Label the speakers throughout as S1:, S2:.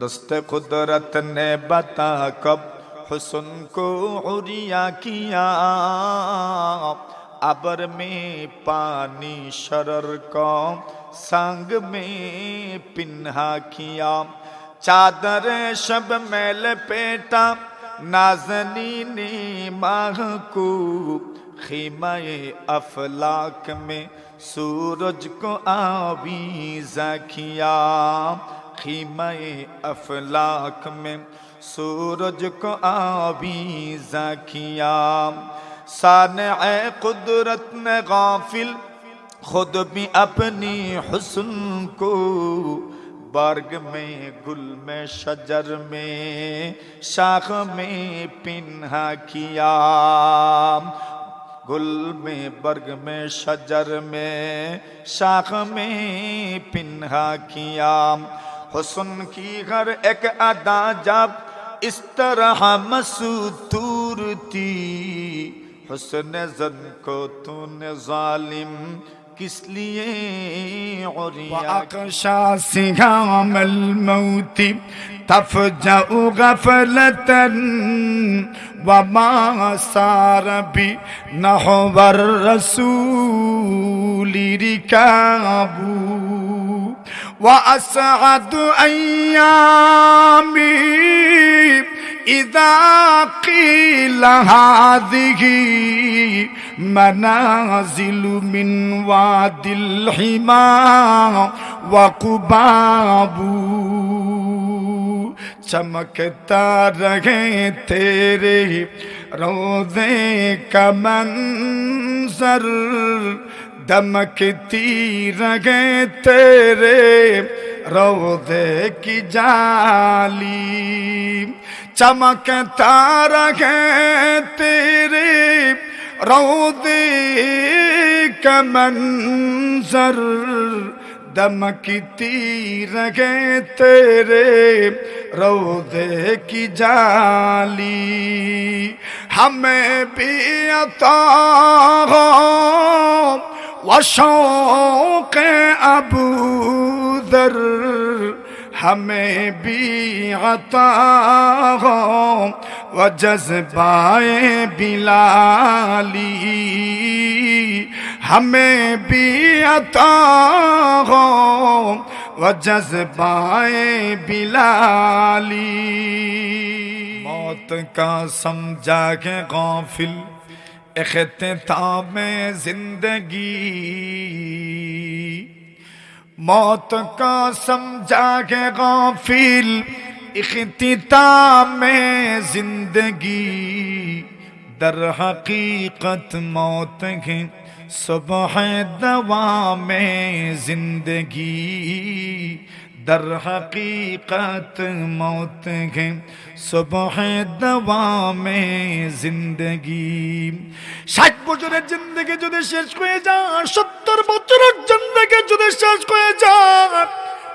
S1: دست قدرت نے بتا کب حسن کو عریہ کیا۔ ابر میں پانی شرر کو سانگ میں پنہا کیا۔ چادر شب میل پیٹا، نازنی نے ماہ کو خیمہ افلاک میں سورج کو آویزہ کیا۔ خیمہ افلاک میں سورج کو آبی کیا صانع قدرت نے غافل خود بھی اپنی حسن کو برگ میں، گل میں، شجر میں، شاخ میں پنہا کیا۔ گل میں، برگ میں، شجر میں، شاخ میں پنہا کیا۔ حسن کی ہر ایک ادا جب اس طرح مستور تھی۔ حسن زن کو تو نے ظالم کس لیے
S2: وَأَقْشَى سِهَامَ الْمَوْتِ غفلتن وما سار سَارَ بِنَحْوَ الرَّسُولِ رکابو۔ وأسعد أيامي إذا قيل هذه منازل من واد الحما وقباب چمکتا رہے تیرے روزے کا منظر دمکتی رگیں تیرے رودے کی جالی۔ چمکتا رگیں تیرے رودے کا منظر۔ دمکتی رگیں تیرے رودے کی جالی۔ ہمیں بھی عطا ہو وشوق ابو ذر ہمیں بھی عطا ہو و جذبائے بلالی ہمیں بھی عطا ہو و جذبائے بلالی موت کا سمجھا کہ غافل اختتام زندگی۔ موت کا سمجھا کہ غافل اختتام زندگی۔ در حقیقت موت ہے صبح دوام زندگی۔ در حقیقت موت ہے۔ صبح دوا میں زندگی۔ ষাট বছরের জিন্দগি যদি শেষ হয়ে যায় সত্তর বছরের জিন্দগি যদি শেষ হয়ে যায়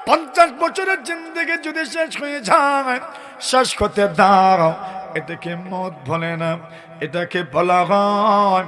S2: পঞ্চাশ বছরের জিন্দগি যদি শেষ হয়ে যায় শেষ হতে দাঁড়াও এটাকে মত বলে না এটাকে বলা হয়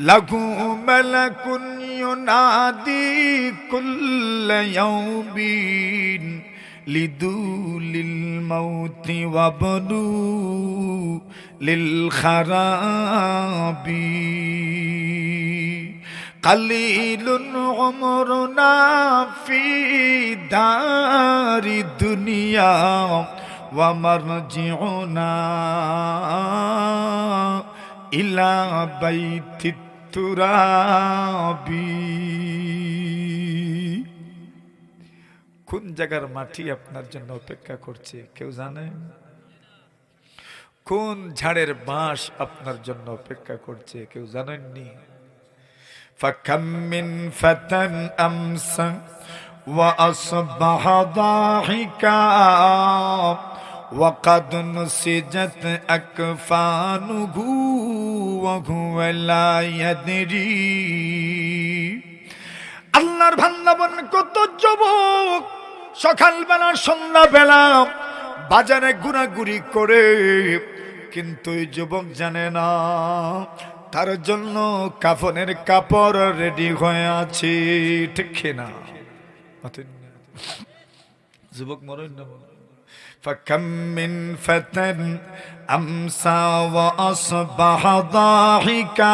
S2: له ملك ينادي كل يوم لدول الموت وابنو للخراب. قليل عمرنا في دار الدنيا ومرجعنا إلى بيت التراب কোন জায়গার মাটি আপনার জন্য অপেক্ষা করছে কেউ জানে কোন ঝাড়ের বাঁশ আপনার জন্য অপেক্ষা করছে কেউ জানেননি فكم من فتى أمسى وأصبح ضاحكا وقد نسجت أكفانه
S1: وهو لا يدري আল্লাহর ভান্দাবন কত যুবক সকালবেলা সন্ধ্যাবেলা বাজারে ঘোরাঘুরি করে কিন্তু এই যুবক জানে না তার জন্য কাফনের কাপড় রেডি হয়ে আছে ঠিক কি না যুবক মরণ না বলো فكم من فتى أمسى وأصبح ضاحكا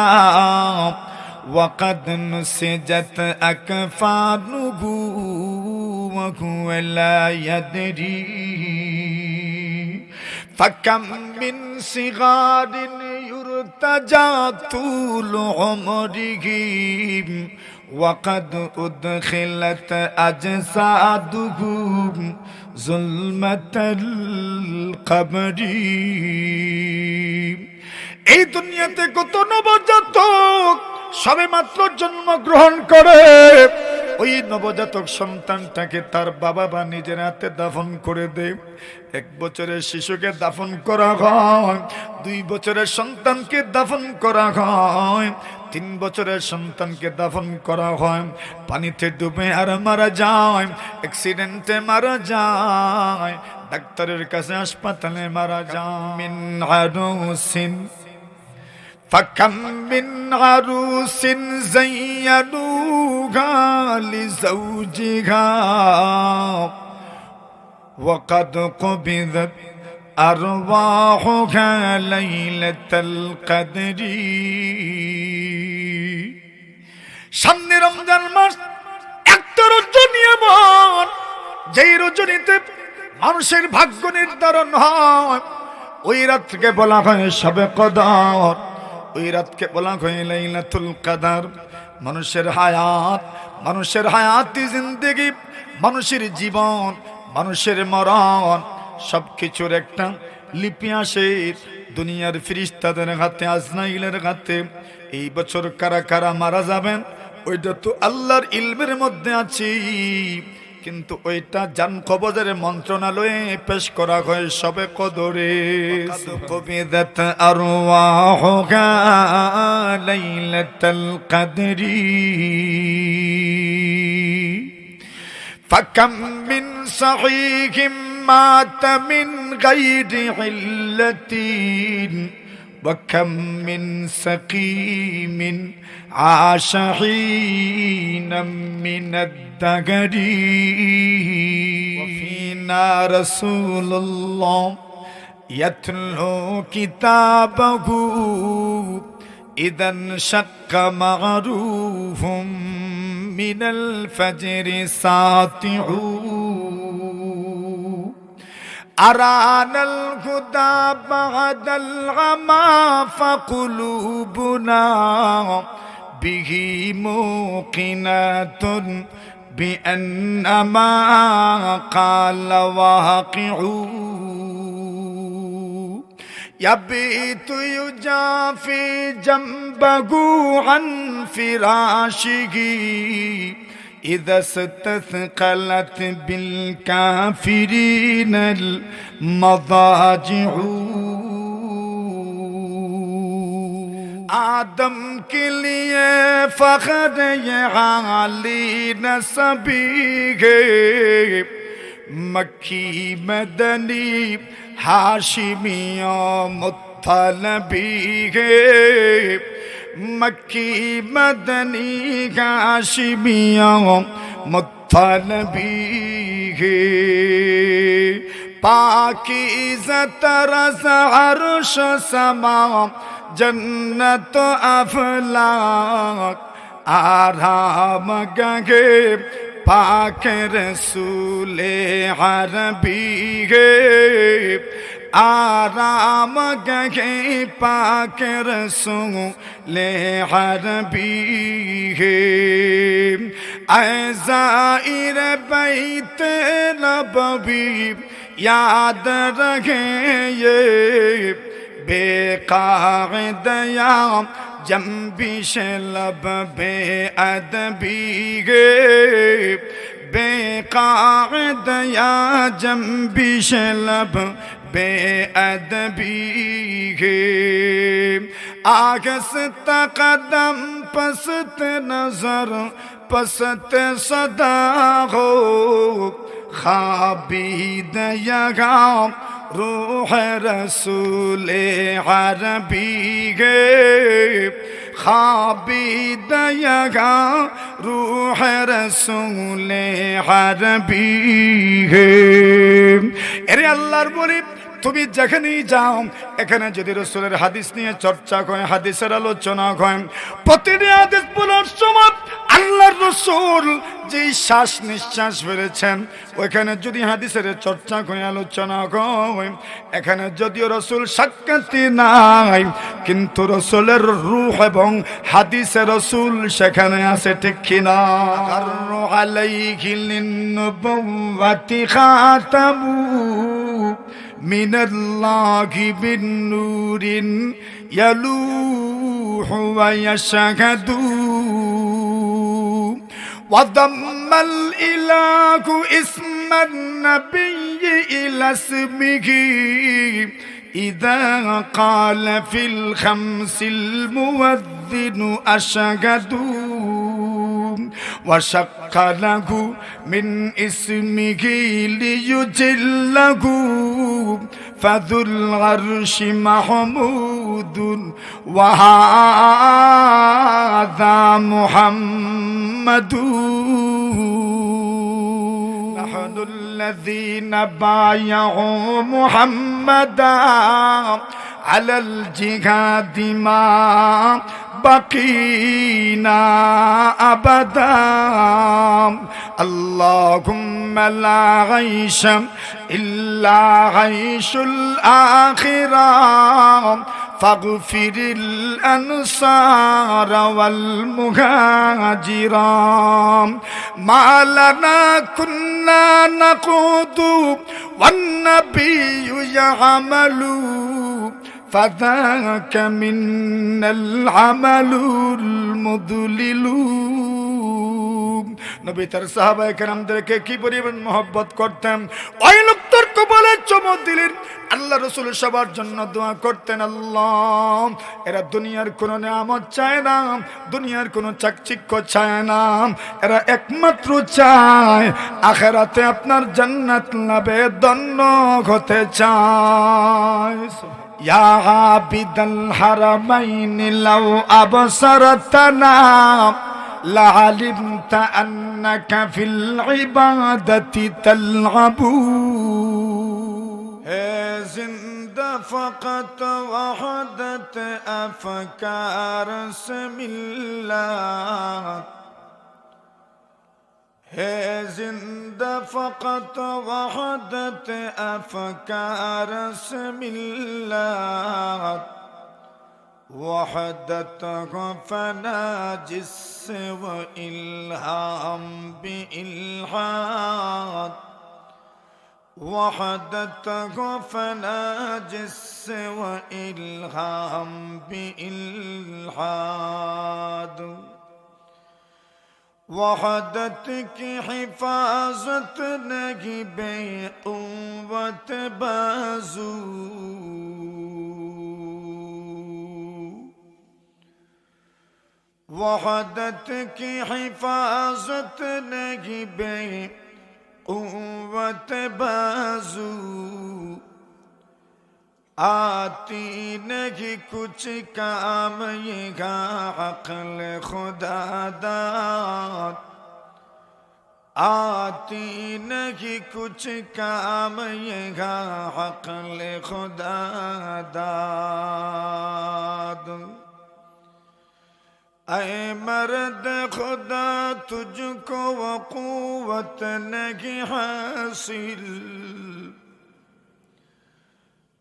S1: وقد نسجت أكفانه وهو لا يدري. فكم من صغار يرتجى طول عمره وقد أدخلت أجسادهم ظلمة القبر এই দুনিয়াতে কত নবজাতক সবে মাত্র জন্মগ্রহণ করে ওই নবজাতক সন্তানটাকে তার বাবা বা নিজের হাতে দাফন করে দেয় এক বছরের শিশুকে দাফন করা হয় দুই বছরের সন্তানকে দাফন করা হয় তিন বছরের সন্তানকে দাফন করা হয় পানিতে ডুবে আর মারা যায় অ্যাক্সিডেন্টে মারা যায় ডাক্তারের কাছে হাসপাতালে মারা যায় মিন আরুসিন فكم من عروس زينوها لزوجها وقد قبضت أرواحها ليلة القدر সামনে রমজান মাস একটা রজনী এমন যেই রজনীতে মানুষের ভাগ্য নির্ধারণ হয় ওই রাতকে বলা হয় সবে কদর ওই রাতকে বলা হয় লাইলাতুল কাদার মানুষের হায়াত মানুষের হায়াতি জিন্দেগি মানুষের জীবন মানুষের মরণ সব কিছুর একটা লিপি আসে। দুনিয়ার ফিরিস্তাদের হাতে, আজনাইলের হাতে। এই বছর কারা কারা মারা যাবেন, ওইটা তো আল্লাহর ইলমের মধ্যে আছি। কিন্তু ওইটা যান কবজের মন্ত্রণালয়ে পেশ করা হয় সবে কদরে। কবিদত লাইলাতাল ফাকাম মিন সাহিহিম مات من غير علة. وكم من سقيم عاش حينا من الدهر. وفينا رسول الله يتلو كتابه. إذا انشق معروف من الفجر ساطع. أرانا الهدى بعد العمى فقلوبنا به موقنات بأن ما قال واقع يبيت يجافي جنبه عن فراشه إذا استثقلت بالكافرين المضاجع. آدم کے لیے فخر یہ مكي مدني گے مکی مدنی مطلبی مکی مدنی کا شبیوں متھل بھی ہے پاکی زرس عرش سما جنت افلاک آرام گنگے پاک رسول عربی ہے آرام گہے پاک رسول حربی ہے اے زائر بیت نبوی یاد رہیں یہ بے قاعد یا جنبش لب بے ادبی گے بے قاعد یا جنبش لب बेअदबी है आगस्त कदम पसत नजर पसत सदा हो खाबीद यगा रूह रसूल अरबी गे खाबीद यगा रूह रसूल अरबी गे अरे अल्लाह बोली তুমি যেখানেই যাও, এখানে যদি রসুলের হাদিস নিয়ে চর্চা হয় হাদিসের আলোচনা হয় প্রতিটি হাদিস বলার সময় আল্লাহর রসুল যেই শ্বাস নিঃশ্বাস ফেলেছেন, ওইখানে যদি হাদিসের চর্চা করে আলোচনা হয় এখানে যদিও রসুল সাক্ষাৎই নাই, কিন্তু রসুলের রূহ এবং হাদিসে রসুল সেখানে আছে ঠিক কিনা? আলাইহি লিন্নুবুওয়াতি খাতামু من الله بالنور يلوح ويشهد وضم الإله اسم النبي إلى اسمه إذا قال في الخمس المؤذن أشهد وشق له من اسمه ليجله فذو العرش محمود وهذا محمد نحن الذين بايعوا محمدا على الجهاد ما بقينا أبدا اللهم لا عيش إلا عيش الآخرة. فاغفر الأنصار والمهاجرين ما لنا كنا نقود والنبي يعمل. فذاك منا العمل المضلل নবী তার সাহাবায়ে কেরামদেরকে কি পরিমাণ মহব্বত করতেন ওই লোকটার কপালে চমক দিলেন আল্লাহ রসুল সবার জন্য দোয়া করতেন আল্লাহ এরা দুনিয়ার কোনো নিয়ামত চায় না দুনিয়ার কোনো চাকচিক্য চায় না এরা একমাত্র চায় আখেরাতে আপনার জান্নাত লাভে দন্ন হতে চায় يا عابد الحرمين لو أبصرتنا لعلمت أنك في العبادة تلعب. زند فقط وحدت أفكار سم الله. زند فقط وحدت أفكار سم الله. وحدت فناجس نفس وإلهام بإلحاد وحدته فلا جس وإلهام بإلحاد. وحدتك حفاظت نجيب بے بازو. وحدت کی حفاظت نہیں بے قوت بازو۔ آتی نہیں کچھ کام، یہ عقل خدا داد۔ آتی نہیں کچھ کام، یہ عقل خدا داد۔ اے مرد خدا تجھ کو وہ قوت نہیں حاصل۔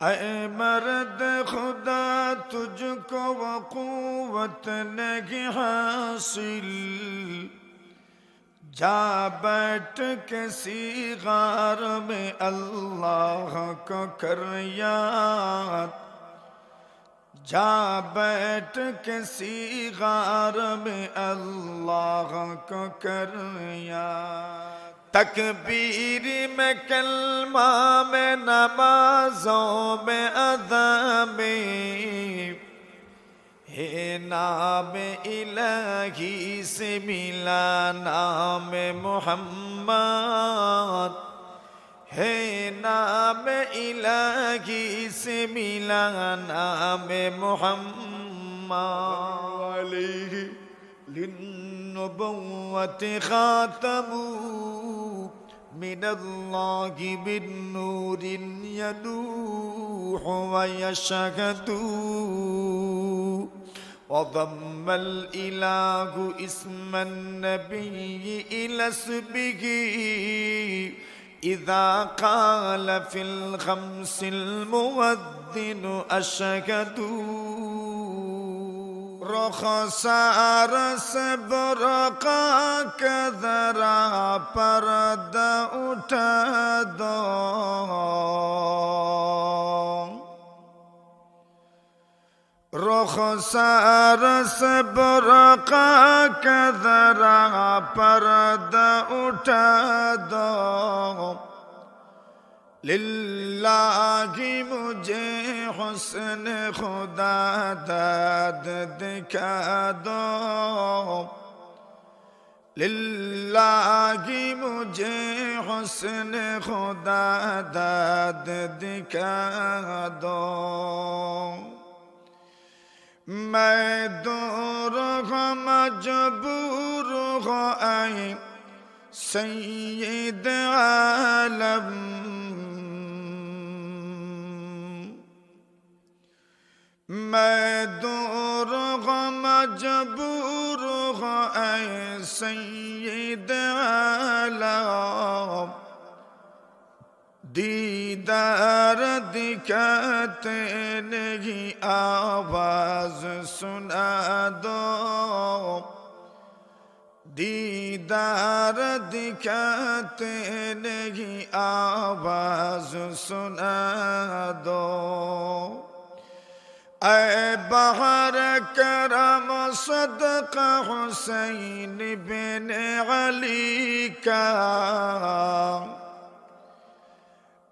S1: اے مرد خدا تجھ کو وہ قوت نہیں حاصل۔ جا بیٹھ کسی غار میں اللہ کو کر یاد۔ جا بیٹھ کسی غار میں اللہ کو کر یاد تکبیر میں کلمہ میں نمازوں میں عدم میں۔ ہے نام الہی سے ملا نام محمد۔ হে নামে ইলাহি সে মিলা নামে মোহাম্মদ للنبوة خاتم من الله بالنور يلوح ويشهد وضم الإله اسم النبي إلى اسمه إذا قال في الخمس المؤذن أشهد رخصار سبرقا كذرا پرد اٹھا رخصار سبرقا كذرا پرد اٹھا دو۔ للہ مجھے حسن خدا داد دکھا دو۔ للہ مجھے حسن خدا داد دکھا دو۔ میں دور مجبور ہو آئی سید عالم میں دور مجبور ہو اے سید عالم دیدار دکھاتے نہیں آواز سنا دو دیدار دکھاتے نہیں آواز سنا دو اے بہر کرم صدق حسین بن علی کا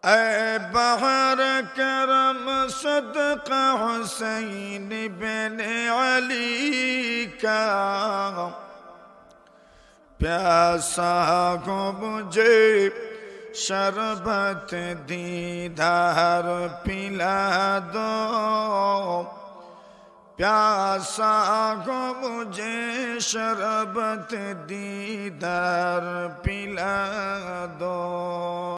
S1: اے بہر کرم صدق حسین بن علی کا پیاسا کو مجھے شربت دیدار پلا دو پیاسا کو مجھے شربت دیدار پلا دو